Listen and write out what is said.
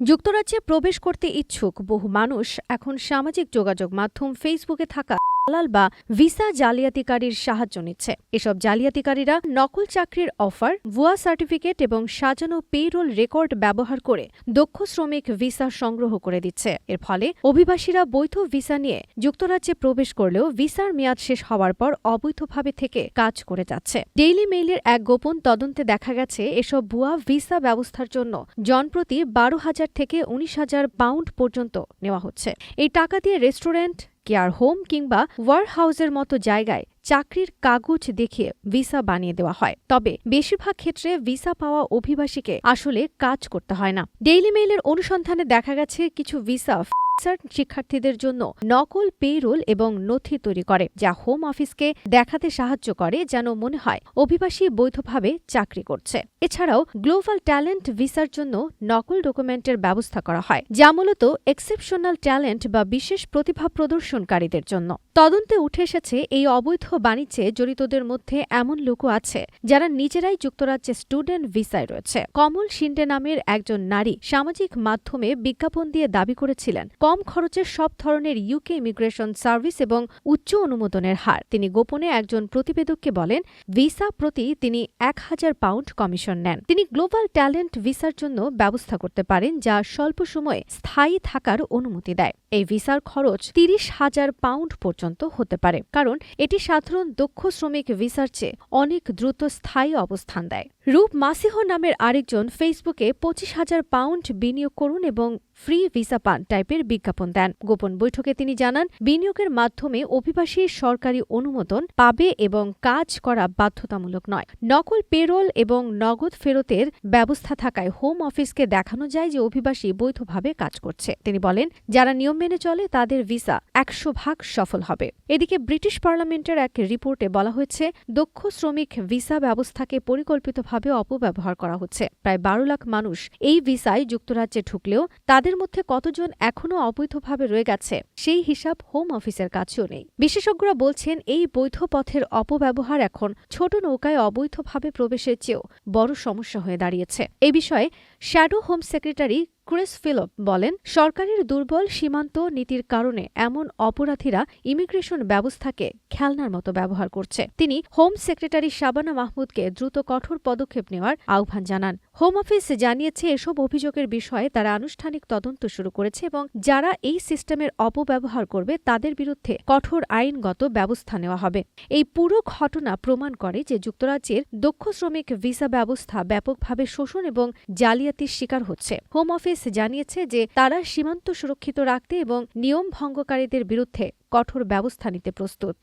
যুক্তরাজ্যে প্রবেশ করতে ইচ্ছুক বহু মানুষ এখন সামাজিক যোগাযোগ মাধ্যম ফেসবুকে থাকা দালাল বা ভিসা জালিয়াতিকারীর সাহায্য নিচ্ছে। এসব জালিয়াতিকারীরা নকল চাকরির অফার, ভুয়া সার্টিফিকেট এবং সাজানো পেরোল রেকর্ড ব্যবহার করে দক্ষ শ্রমিক ভিসা সংগ্রহ করে দিচ্ছে। এর ফলে অভিবাসীরা বৈধ ভিসা নিয়ে যুক্তরাজ্যে প্রবেশ করলেও ভিসার মেয়াদ শেষ হওয়ার পর অবৈধভাবে থেকে কাজ করে যাচ্ছে। ডেইলি মেইলের এক গোপন তদন্তে দেখা গেছে, এসব ভুয়া ভিসা ব্যবস্থার জন্য জনপ্রতি বারো হাজার থেকে উনিশ হাজার পাউন্ড পর্যন্ত নেওয়া হচ্ছে। এই টাকা দিয়ে রেস্টুরেন্ট কেয়ার হোম কিংবা ওয়ার হাউসের মতো জায়গায় চাকরির কাগজ দেখিয়ে ভিসা বানিয়ে দেওয়া হয়। তবে বেশিরভাগ ক্ষেত্রে ভিসা পাওয়া অভিবাসীকে আসলে কাজ করতে হয় না। ডেইলি মেইলের অনুসন্ধানে দেখা গেছে কিছু ভিসা ফিক্সার শিক্ষার্থীদের জন্য নকল পেরোল এবং নথি তৈরি করে, যা হোম অফিসকে দেখাতে সাহায্য করে, যেন মনে হয় অভিবাসী বৈধভাবে চাকরি করছে। এছাড়াও গ্লোবাল ট্যালেন্ট ভিসার জন্য নকল ডকুমেন্টের ব্যবস্থা করা হয়, যা মূলত এক্সেপশনাল ট্যালেন্ট বা বিশেষ প্রতিভা প্রদর্শনকারীদের জন্য। তদন্তে উঠে এসেছে এই অবৈধ বাণিজ্যে জড়িতদের মধ্যে এমন লোকও আছে, যারা নিজেরাই যুক্তরাজ্যে স্টুডেন্ট ভিসায় রয়েছে। কমল শিন্ডে নামের একজন নারী সামাজিক মাধ্যমে বিজ্ঞাপন দিয়ে দাবি করেছিলেন কম খরচে সব ধরনের ইউকে ইমিগ্রেশন সার্ভিস এবং উচ্চ অনুমোদনের হার। তিনি গোপনে একজন প্রতিবেদককে বলেন, ভিসা প্রতি তিনি এক হাজার পাউন্ড কমিশন নেন। তিনি গ্লোবাল ট্যালেন্ট ভিসার জন্য ব্যবস্থা করতে পারেন, যা স্বল্প সময়ে স্থায়ী থাকার অনুমতি দেয়। এই ভিসার খরচ তিরিশ হাজার পাউন্ড পর্যন্ত হতে পারে, কারণ এটি সাধারণ দক্ষ শ্রমিক ভিসার চেয়ে অনেক দ্রুত স্থায়ী অবস্থান দেয়। রূপ মাসিহ নামের আরেকজন ফেসবুকে পঁচিশ হাজার পাউন্ড বিনিয়োগ করুন এবং ফ্রি ভিসা পান টাইপের বিজ্ঞাপন দেন। গোপন বৈঠকে তিনি জানান, বিনিয়োগের মাধ্যমে অভিবাসী সরকারি অনুমোদন পাবে এবং কাজ করা বাধ্যতামূলক নয়। নকল পেরোল এবং নগদ ফেরতের ব্যবস্থা থাকায় হোম অফিসকে দেখানো যায় যে অভিবাসী বৈধভাবে কাজ করছে। তিনি বলেন, যারা নিয়ম মেনে চলে তাদের ভিসা একশো ভাগ সফল হবে। এদিকে ব্রিটিশ পার্লামেন্টের এক রিপোর্টে বলা হয়েছে, দক্ষ শ্রমিক ভিসা ব্যবস্থাকে পরিকল্পিতভাবে অপব্যবহার করা হচ্ছে। প্রায় বারো লাখ মানুষ এই ভিসায় যুক্তরাজ্যে ঢুকলেও তাদের মধ্যে কতজন এখনও অবৈধভাবে রয়ে গেছে, সেই হিসাব হোম অফিসের কাছেও নেই। বিশেষজ্ঞরা বলছেন, এই বৈধ পথের অপব্যবহার এখন ছোট নৌকায় অবৈধভাবে প্রবেশের চেয়েও বড় সমস্যা হয়ে দাঁড়িয়েছে। এ বিষয়ে shadow home secretary Chris Philp বলেন, সরকারের দুর্বল সীমান্ত নীতির কারণে এমন অপরাধীরা ইমিগ্রেশন ব্যবস্থাকে খেলনার মতো ব্যবহার করছে। তিনি হোম সেক্রেটারি শাবানা মাহমুদকে দ্রুত কঠোর পদক্ষেপ নেওয়ার আহ্বান জানান। হোম অফিস জানিয়েছে, এসব অভিযোগের বিষয়ে তারা আনুষ্ঠানিক তদন্ত শুরু করেছে এবং যারা এই সিস্টেমের অপব্যবহার করবে, তাদের বিরুদ্ধে কঠোর আইনগত ব্যবস্থা নেওয়া হবে। এই পুরো ঘটনা প্রমাণ করে যে যুক্তরাজ্যের দক্ষ শ্রমিক ভিসা ব্যবস্থা ব্যাপকভাবে শোষণ এবং জালিয়াতির শিকার হচ্ছে। হোম অফিস জানিয়েছে যে তারা সীমান্ত সুরক্ষিত রাখতে এবং নিয়ম ভঙ্গকারীদের বিরুদ্ধে কঠোর ব্যবস্থা নিতে প্রস্তুত।